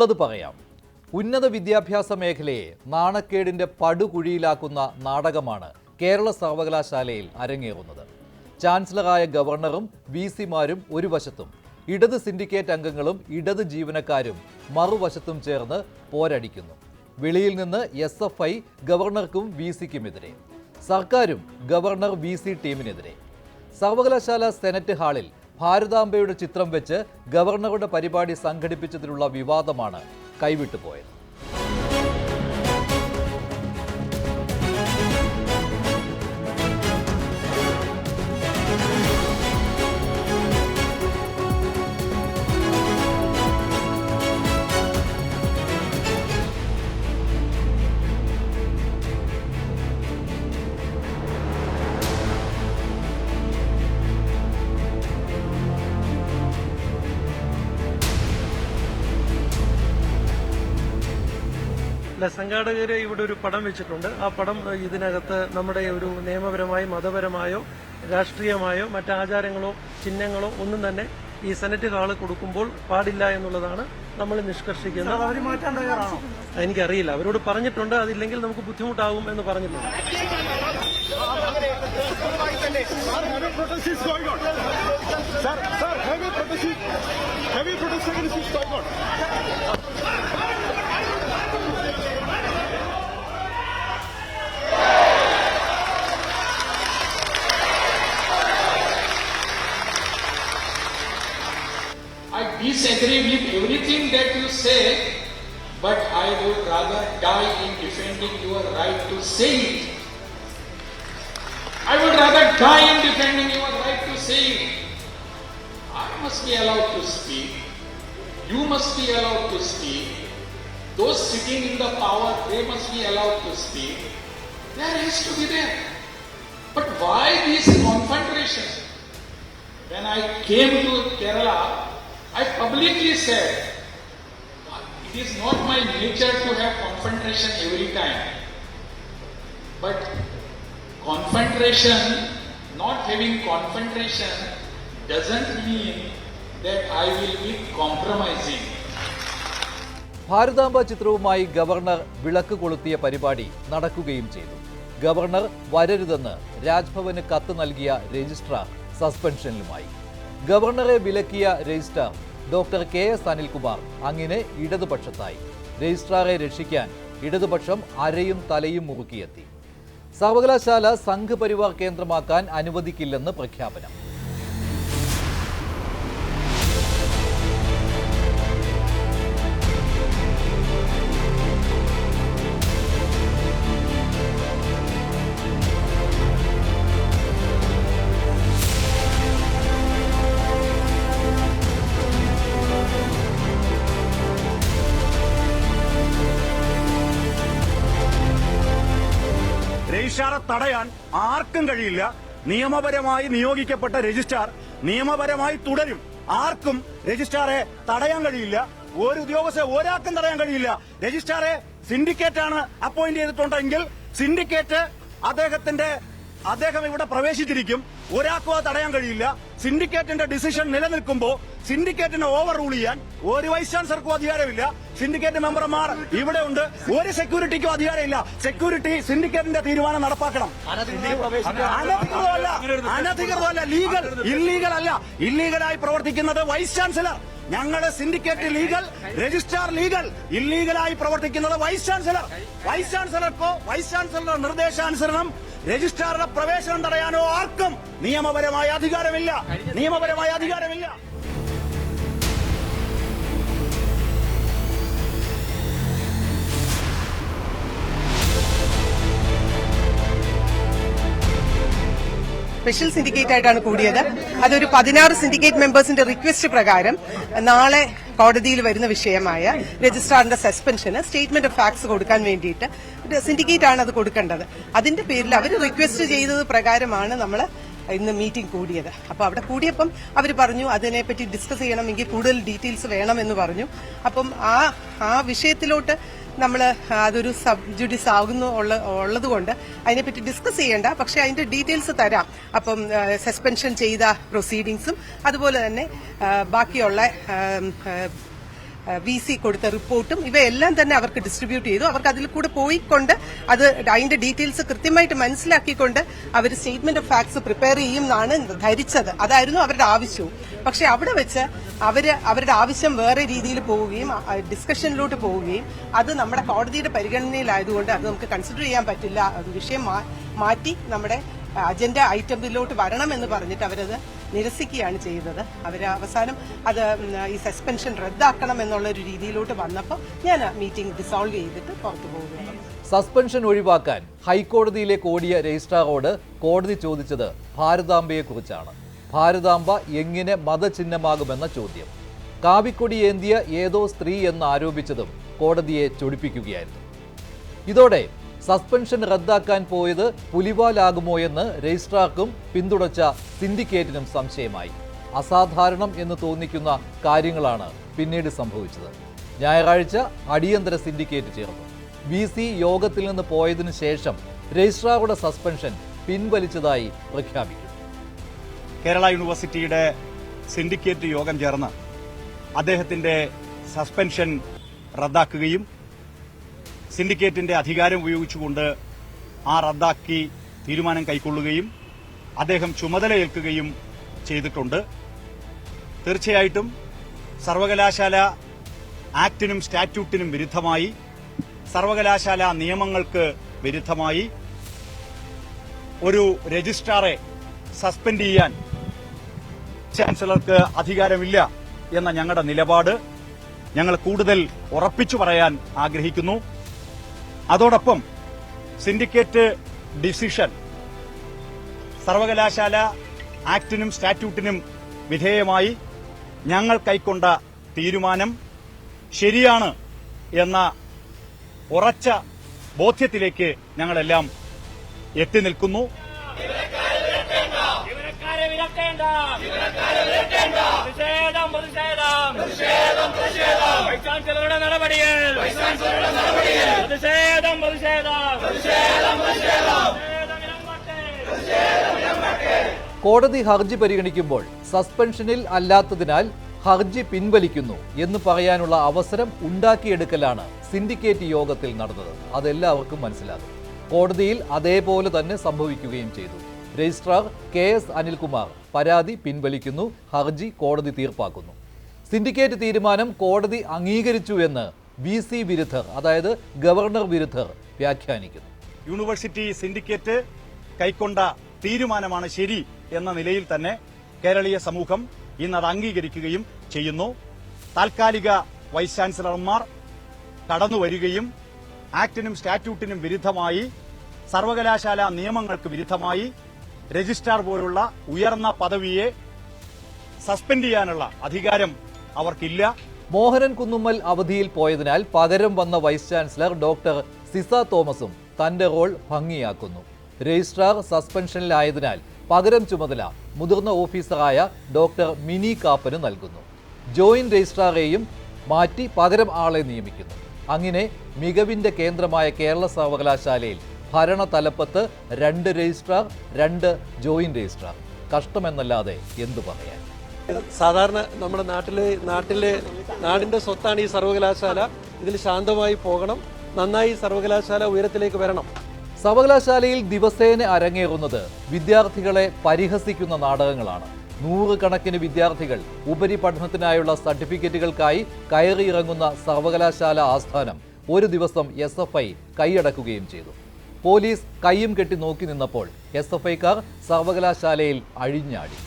ഉള്ളത് പറയാം. ഉന്നത വിദ്യാഭ്യാസ മേഖലയെ നാണക്കേടിന്റെ പടുകുഴിയിലാക്കുന്ന നാടകമാണ് കേരള സർവകലാശാലയിൽ അരങ്ങേറുന്നത്. ചാൻസലറായ ഗവർണറും വി സിമാരും ഒരു വശത്തും ഇടത് സിൻഡിക്കേറ്റ് അംഗങ്ങളും ഇടത് ജീവനക്കാരും മറുവശത്തും ചേർന്ന് പോരടിക്കുന്നു. വെളിയിൽ നിന്ന് എസ് എഫ് ഐ ഗവർണർക്കും വി സിക്കുമെതിരെ സർക്കാരും ഗവർണർ വി സി ടീമിനെതിരെ. സർവകലാശാല സെനറ്റ് ഹാളിൽ ഭാരതാംബയുടെ ചിത്രം വെച്ച് ഗവർണറുടെ പരിപാടി സംഘടിപ്പിച്ചതിലുള്ള വിവാദമാണ് കൈവിട്ടുപോയത്. അല്ല സംഘാടകര് ഇവിടെ ഒരു പടം വെച്ചിട്ടുണ്ട്. ആ പടം ഇതിനകത്ത് നമ്മുടെ ഒരു നിയമപരമായി മതപരമായോ രാഷ്ട്രീയമായോ മറ്റാചാരങ്ങളോ ചിഹ്നങ്ങളോ ഒന്നും തന്നെ ഈ സെനറ്റ് ഹാൾ കൊടുക്കുമ്പോൾ പാടില്ല എന്നുള്ളതാണ് നമ്മൾ നിഷ്കർഷിക്കുന്നത്. എനിക്കറിയില്ല. അവരോട് പറഞ്ഞിട്ടുണ്ട്. അതില്ലെങ്കിൽ നമുക്ക് ബുദ്ധിമുട്ടാകും എന്ന് പറഞ്ഞിട്ടുണ്ട്. protest is going on. Sir, sir, heavy protest is, heavy protest against is going I disagree with everything that you say, but I would rather die in defending your right to say it. I would rather die in defending your right to say it. I must be allowed to speak. You must be allowed to speak. Those sitting in the power, they must be allowed to speak. There has to be there. But why this confrontation? When I came to Kerala, I publicly said, it is not my nature to have confrontation every time. But confrontation, not having confrontation, doesn't mean that I will be compromising. Bharatamba ചിത്രവുമായി governor വിളക്ക് കൊളുത്തിയ പരിപാടി നടക്കുകയും ചെയ്തു governor വരരുതെന്ന് രാജ്ഭവന് കത്ത് നൽകിയ registrar സസ്പെൻഷനിലുമായി ഗവർണറെ വിലക്കിയ registrar doctor K S Anilkumar അങ്ങനെ ഇടതുപക്ഷത്തായി. രജിസ്ട്രാറെ രക്ഷിക്കാൻ ഇടതുപക്ഷം അരയും തലയും മുറുക്കിയെത്തി. സർവകലാശാല സംഘപരിവാർ കേന്ദ്രമാക്കാൻ അനുവദിക്കില്ലെന്ന് പ്രഖ്യാപനം. രജിസ്ട്രാറെ തടയാൻ ആർക്കും കഴിയില്ല. നിയമപരമായി നിയോഗിക്കപ്പെട്ട രജിസ്ട്രാർ നിയമപരമായി തുടരും. ആർക്കും രജിസ്ട്രാറെ തടയാൻ കഴിയില്ല. ഒരു ഉദ്യോഗസ്ഥ ഒരാൾക്കും തടയാൻ കഴിയില്ല. രജിസ്ട്രാറെ സിൻഡിക്കേറ്റ് ആണ് അപ്പോയിന്റ് ചെയ്തിട്ടുണ്ടെങ്കിൽ സിൻഡിക്കേറ്റ് അദ്ദേഹത്തിന്റെ അദ്ദേഹം ഇവിടെ പ്രവേശിച്ചിരിക്കും. ഒരാൾക്കും അത് തടയാൻ കഴിയില്ല. സിൻഡിക്കേറ്റിന്റെ ഡിസിഷൻ നിലനിൽക്കുമ്പോൾ സിൻഡിക്കേറ്റിനെ ഓവർ റൂൾ ചെയ്യാൻ ഒരു വൈസ് ചാൻസലർക്കും അധികാരമില്ല. സിൻഡിക്കേറ്റ് മെമ്പർമാർ ഇവിടെ ഉണ്ട്. ഒരു സെക്യൂരിറ്റിക്കും അധികാരമില്ല. സെക്യൂരിറ്റി സിൻഡിക്കേറ്റിന്റെ തീരുമാനം നടപ്പാക്കണം. അനധികൃതമല്ല. അനധികൃതമല്ല. ലീഗൽ ഇല്ലീഗൽ അല്ല. ഇല്ലീഗലായി പ്രവർത്തിക്കുന്നത് വൈസ് ചാൻസലർ ഞങ്ങളുടെ സിൻഡിക്കേറ്റ് ലീഗൽ രജിസ്ട്രാർ ലീഗൽ ഇല്ലീഗലായി പ്രവർത്തിക്കുന്നത് വൈസ് ചാൻസലർ വൈസ് ചാൻസലർക്കോ വൈസ് ചാൻസലറുടെ നിർദ്ദേശാനുസരണം രജിസ്ട്രാറുടെ പ്രവേശനം തടയാനോ ആർക്കും നിയമപരമായ അധികാരമില്ല. നിയമപരമായ അധികാരമില്ല. സ്പെഷ്യൽ സിൻഡിക്കേറ്റ് ആയിട്ടാണ് കൂടിയത്. അതൊരു പതിനാറ് സിൻഡിക്കേറ്റ് മെമ്പേഴ്സിന്റെ റിക്വസ്റ്റ് പ്രകാരം നാളെ കോടതിയിൽ വരുന്ന വിഷയമായ രജിസ്ട്രാറിന്റെ സസ്പെൻഷന് സ്റ്റേറ്റ്മെന്റ് ഓഫ് ഫാക്ട്സ് കൊടുക്കാൻ വേണ്ടിയിട്ട് സിൻഡിക്കേറ്റ് ആണ് അത് കൊടുക്കേണ്ടത്. അതിന്റെ പേരിൽ അവർ റിക്വസ്റ്റ് ചെയ്തത് പ്രകാരമാണ് നമ്മൾ ഇന്ന് മീറ്റിംഗ് കൂടിയത്. അപ്പോൾ അവിടെ കൂടിയപ്പം അവർ പറഞ്ഞു അതിനെപ്പറ്റി ഡിസ്കസ് ചെയ്യണമെങ്കിൽ കൂടുതൽ ഡീറ്റെയിൽസ് വേണമെന്ന് പറഞ്ഞു. അപ്പം ആ ആ വിഷയത്തിലോട്ട് നമ്മൾ അതൊരു സബ് ജുഡീസ് ആകുന്നു ഉള്ള ഉള്ളത് കൊണ്ട് അതിനെപ്പറ്റി ഡിസ്കസ് ചെയ്യേണ്ട. പക്ഷേ അതിന്റെ ഡീറ്റെയിൽസ് തരാം. അപ്പം സസ്പെൻഷൻ ചെയ്ത പ്രൊസീഡിങ്സും അതുപോലെ തന്നെ ബാക്കിയുള്ള വി സി കൊടുത്ത റിപ്പോർട്ടും ഇവയെല്ലാം തന്നെ അവർക്ക് ഡിസ്ട്രിബ്യൂട്ട് ചെയ്തു. അവർക്ക് അതിൽ കൂടെ പോയിക്കൊണ്ട് അത് അതിന്റെ ഡീറ്റെയിൽസ് കൃത്യമായിട്ട് മനസ്സിലാക്കിക്കൊണ്ട് അവർ സ്റ്റേറ്റ്മെന്റ് ഓഫ് ഫാക്ട്സ് പ്രിപ്പയർ ചെയ്യും എന്നാണ് ധരിച്ചത്. അതായിരുന്നു അവരുടെ ആവശ്യവും. പക്ഷെ അവിടെ വെച്ച് അവർ അവരുടെ ആവശ്യം വേറെ രീതിയിൽ പോവുകയും ഡിസ്കഷനിലോട്ട് പോവുകയും അത് നമ്മുടെ കോടതിയുടെ പരിഗണനയിലായതുകൊണ്ട് അത് നമുക്ക് കൺസിഡർ ചെയ്യാൻ പറ്റില്ല. വിഷയം മാറ്റി നമ്മുടെ അജണ്ട ഐറ്റത്തിലോട്ട് വരണം എന്ന് പറഞ്ഞിട്ട് അവരത് നിരസിക്കുകയാണ് ചെയ്തത് അവർ അവസാനം അത് ഈ സസ്പെൻഷൻ റദ്ദാക്കണം എന്നുള്ള ഒരു രീതിയിലോട്ട് വന്നപ്പോൾ ഞാൻ മീറ്റിംഗ് ഡിസോൾവ് ചെയ്തിട്ട് പുറത്തു പോവുകയാണ് സസ്പെൻഷൻ ഒഴിവാക്കാൻ ഹൈക്കോടതിയിലേക്ക് ഓടിയ രജിസ്ട്രാറോട് കോടതി ചോദിച്ചത് ഭാരതാംബയെക്കുറിച്ചാണ്. ഭാരതാംബ എങ്ങനെ മതചിഹ്നമാകുമെന്ന ചോദ്യം. കാവിക്കൊടി ഏന്തിയ ഏതോ സ്ത്രീ എന്ന് ആരോപിച്ചതും കോടതിയെ ചൊടിപ്പിക്കുകയായിരുന്നു. ഇതോടെ സസ്പെൻഷൻ റദ്ദാക്കാൻ പോയത് പുലിവാലാകുമോ എന്ന് രജിസ്ട്രാർക്കും പിന്തുണച്ച സിൻഡിക്കേറ്റിനും സംശയമായി. അസാധാരണം എന്ന് തോന്നിക്കുന്ന കാര്യങ്ങളാണ് പിന്നീട് സംഭവിച്ചത്. ഞായറാഴ്ച അടിയന്തര സിൻഡിക്കേറ്റ് ചേർന്നു. വി സി യോഗത്തിൽ നിന്ന് പോയതിനു ശേഷം രജിസ്ട്രാറുടെ സസ്പെൻഷൻ പിൻവലിച്ചതായി പ്രഖ്യാപിക്കും കേരള യൂണിവേഴ്സിറ്റിയുടെ സിൻഡിക്കേറ്റ് യോഗം ചേർന്ന് അദ്ദേഹത്തിന്റെ സസ്പെൻഷൻ റദ്ദാക്കുകയും സിൻഡിക്കേറ്റിന്റെ അധികാരം ഉപയോഗിച്ചുകൊണ്ട് ആ റദ്ദാക്കി തീരുമാനം കൈക്കൊള്ളുകയും അദ്ദേഹം ചുമതലയേൽക്കുകയും ചെയ്തിട്ടുണ്ട്. തീർച്ചയായിട്ടും സർവകലാശാല ആക്ടിനും സ്റ്റാറ്റ്യൂട്ടിനും വിരുദ്ധമായി സർവകലാശാല നിയമങ്ങൾക്ക് വിരുദ്ധമായി ഒരു രജിസ്ട്രാറെ സസ്പെൻഡ് ചെയ്യാൻ ചാൻസലർക്ക് അധികാരമില്ല എന്ന ഞങ്ങളുടെ നിലപാട് ഞങ്ങൾ കൂടുതൽ ഉറപ്പിച്ചു പറയാൻ ആഗ്രഹിക്കുന്നു. അതോടൊപ്പം സിൻഡിക്കേറ്റ് ഡിസിഷൻ സർവകലാശാല ആക്ടിനും സ്റ്റാറ്റ്യൂട്ടിനും വിധേയമായി ഞങ്ങൾ കൈക്കൊണ്ട തീരുമാനം ശരിയാണ് എന്ന ഉറച്ച ബോധ്യത്തിലേക്ക് ഞങ്ങളെല്ലാം എത്തി നിൽക്കുന്നു ജീവനക്കാരെ വിലക്കേണ്ട കോടതി ഹർജി പരിഗണിക്കുമ്പോൾ സസ്പെൻഷനിൽ അല്ലാത്തതിനാൽ ഹർജി പിൻവലിക്കുന്നു എന്ന് പറയാനുള്ള അവസരം ഉണ്ടാക്കിയെടുക്കലാണ് സിൻഡിക്കേറ്റ് യോഗത്തിൽ നടന്നത്. അതെല്ലാവർക്കും മനസ്സിലാകും. കോടതിയിൽ അതേപോലെ തന്നെ സംഭവിക്കുകയും ചെയ്തു. രജിസ്ട്രാർ കെ എസ് അനിൽകുമാർ പരാതി പിൻവലിക്കുന്നു ഹർജി കോടതി തീർപ്പാക്കുന്നു. സിൻഡിക്കേറ്റ് തീരുമാനം കോടതി അംഗീകരിച്ചു എന്ന് വി സി വിരുദ്ധർ അതായത് ഗവർണർ വിരുദ്ധർ വ്യാഖ്യാനിക്കുന്നു. യൂണിവേഴ്സിറ്റി സിൻഡിക്കേറ്റ് കൈക്കൊണ്ട തീരുമാനമാണ് ശരി എന്ന നിലയിൽ തന്നെ കേരളീയ സമൂഹം ഇന്ന് അത് അംഗീകരിക്കുകയും ചെയ്യുന്നു. താൽക്കാലിക വൈസ് ചാൻസലർമാർ കടന്നുവരികയും ആക്ടിനും സ്റ്റാറ്റ്യൂട്ടിനും വിരുദ്ധമായി സർവകലാശാല നിയമങ്ങൾക്ക് വിരുദ്ധമായി രജിസ്ട്രാർ പോലുള്ള ഉയർന്ന പദവിയെ സസ്പെൻഡ് ചെയ്യാനുള്ള അധികാരം അവർക്കില്ല. മോഹനൻ കുന്നുമ്മൽ അവധിയിൽ പോയതിനാൽ പകരം വന്ന വൈസ് ചാൻസലർ ഡോക്ടർ സിസ തോമസും തന്റെ റോൾ ഭംഗിയാക്കുന്നു. രജിസ്ട്രാർ സസ്പെൻഷനിലായതിനാൽ പകരം ചുമതല മുതിർന്ന ഓഫീസറായ ഡോക്ടർ മിനി കാപ്പന് നൽകുന്നു. ജോയിന്റ് രജിസ്ട്രാറേയും മാറ്റി പകരം ആളെ നിയമിക്കുന്നു. അങ്ങനെ മികവിന്റെ കേന്ദ്രമായ കേരള സർവകലാശാലയിൽ ഭരണ തലപ്പത്ത് രണ്ട് രജിസ്ട്രാർ രണ്ട് ജോയിന്റ് രജിസ്ട്രാർ. കഷ്ടമെന്നല്ലാതെ എന്തു പറയാൻ? സാധാരണ നമ്മുടെ നാട്ടിലെ നാട്ടിലെ നാടിന്റെ സ്വത്താണ് ഈ സർവകലാശാല. ഇതിൽ ശാന്തമായി പോകണം. നന്നായി സർവകലാശാല ഉയരത്തിലേക്ക് വരണം. സർവകലാശാലയിൽ ദിവസേന അരങ്ങേറുന്നത് വിദ്യാർത്ഥികളെ പരിഹസിക്കുന്ന നാടകങ്ങളാണ്. നൂറുകണക്കിന് വിദ്യാർത്ഥികൾ ഉപരിപഠനത്തിനായുള്ള സർട്ടിഫിക്കറ്റുകൾക്കായി കയറിയിറങ്ങുന്ന സർവകലാശാല ആസ്ഥാനം ഒരു ദിവസം എസ് എഫ് ഐ കൈയടക്കുകയും ചെയ്തു. പോലീസ് കൈയും കെട്ടി നോക്കി നിന്നപ്പോൾ എസ് എഫ് ഐക്കാർ സർവകലാശാലയിൽ അഴിഞ്ഞാടി.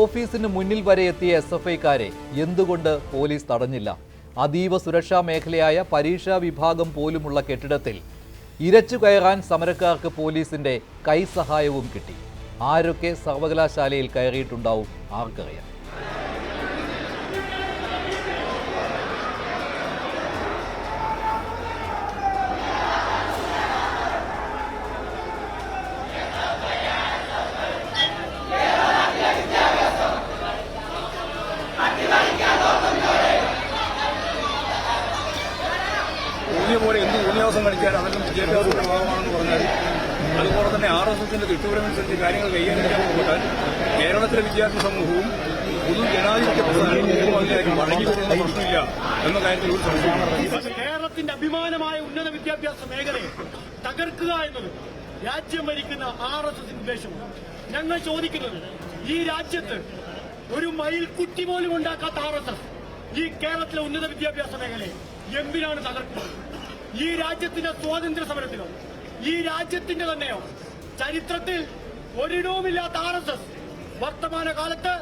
ഓഫീസിന് മുന്നിൽ വരെ എത്തിയ എസ് എഫ് ഐക്കാരെ എന്തുകൊണ്ട് പോലീസ് തടഞ്ഞില്ല? അതീവ സുരക്ഷാ മേഖലയായ പരീക്ഷാ വിഭാഗം പോലുമുള്ള കെട്ടിടത്തിൽ ഇരച്ചു കയറാൻ സമരക്കാർക്ക് പോലീസിന്റെ കൈസഹായവും കിട്ടി. ആരൊക്കെ സർവകലാശാലയിൽ കയറിയിട്ടുണ്ടാവും ആർക്കറിയാം പോലെ എന്ത് കളിക്കാൻ അതെല്ലാം വിദ്യാഭ്യാസത്തിന്റെ ഭാഗമാണെന്ന് പറഞ്ഞാൽ അതുപോലെ തന്നെ ആർ എസ് എസിന്റെ തിട്ടൂരമനുസരിച്ച് കാര്യങ്ങൾ കൈകാര്യം പോകാൻ കേരളത്തിലെ വിദ്യാർത്ഥി സമൂഹവും പൊതു ജനാധിപത്യ പ്രസ്ഥാനവും അതിലേക്ക് മടങ്ങി വരുന്ന പ്രശ്നമില്ല എന്ന കാര്യത്തിൽ ഒരു സംശയമാണ് കേരളത്തിന്റെ അഭിമാനമായ ഉന്നത വിദ്യാഭ്യാസ മേഖലയെ തകർക്കുക എന്നത് രാജ്യം ഭരിക്കുന്ന ആർ എസ് എസിന്റെ ഉദ്ദേശമാണ്. ഞങ്ങൾ ചോദിക്കുന്നത് ഈ രാജ്യത്ത് ഒരു മയിൽക്കുട്ടി പോലും ഉണ്ടാക്കാത്ത ആർ എസ് എസ് ഈ കേരളത്തിലെ ഉന്നത വിദ്യാഭ്യാസ മേഖലയെ എന്തിനാണ് തകർക്കുന്നത്? ഈ രാജ്യത്തിന്റെ സ്വാതന്ത്ര്യ സമരത്തിലോ ഈ രാജ്യത്തിന്റെ തന്നെയോ ചരിത്രത്തിൽ ഒരിടവുമില്ലാത്ത ആർ എസ് എസ് വർത്തമാന കാലത്ത്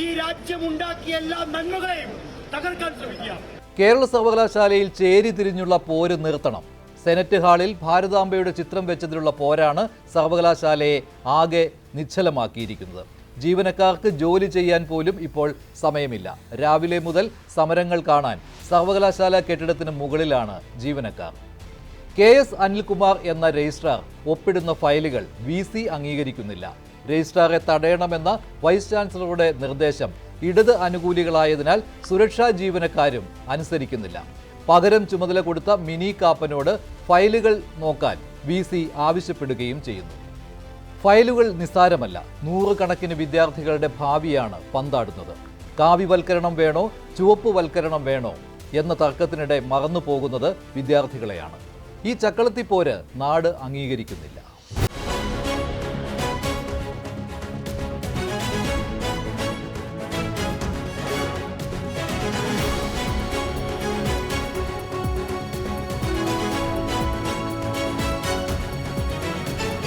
ഈ രാജ്യം ഉണ്ടാക്കിയ എല്ലാ നന്മകളെയും തകർക്കാൻ ശ്രമിക്കുക കേരള സർവകലാശാലയിൽ ചേരി തിരിഞ്ഞുള്ള പോര് നിർത്തണം. സെനറ്റ് ഹാളിൽ ഭാരതാംബയുടെ ചിത്രം വെച്ചതിലുള്ള പോരാണ് സർവകലാശാലയെ ആകെ നിശ്ചലമാക്കിയിരിക്കുന്നത്. ജീവനക്കാർക്ക് ജോലി ചെയ്യാൻ പോലും ഇപ്പോൾ സമയമില്ല. രാവിലെ മുതൽ സമരങ്ങൾ കാണാൻ സർവകലാശാല കെട്ടിടത്തിന് മുകളിലാണ് ജീവനക്കാർ. കെ എസ് അനിൽകുമാർ എന്ന രജിസ്ട്രാർ ഒപ്പിടുന്ന ഫയലുകൾ വി സി അംഗീകരിക്കുന്നില്ല. രജിസ്ട്രാറെ തടയണമെന്ന വൈസ് ചാൻസലറുടെ നിർദ്ദേശം ഇടത് അനുകൂലികളായതിനാൽ സുരക്ഷാ ജീവനക്കാരും അനുസരിക്കുന്നില്ല. പകരം ചുമതല കൊടുത്ത മിനി കാപ്പനോട് ഫയലുകൾ നോക്കാൻ വി ആവശ്യപ്പെടുകയും ചെയ്യുന്നു. ഫയലുകൾ നിസ്സാരമല്ല. നൂറുകണക്കിന് വിദ്യാർത്ഥികളുടെ ഭാവിയാണ് പന്താടുന്നത്. കാവ്യവൽക്കരണം വേണോ ചുവപ്പ് വൽക്കരണം വേണോ എന്ന തർക്കത്തിനിടെ മറന്നു പോകുന്നത് വിദ്യാർത്ഥികളെയാണ്. ഈ ചക്കളത്തിപ്പോര് നാട് അംഗീകരിക്കുന്നില്ല.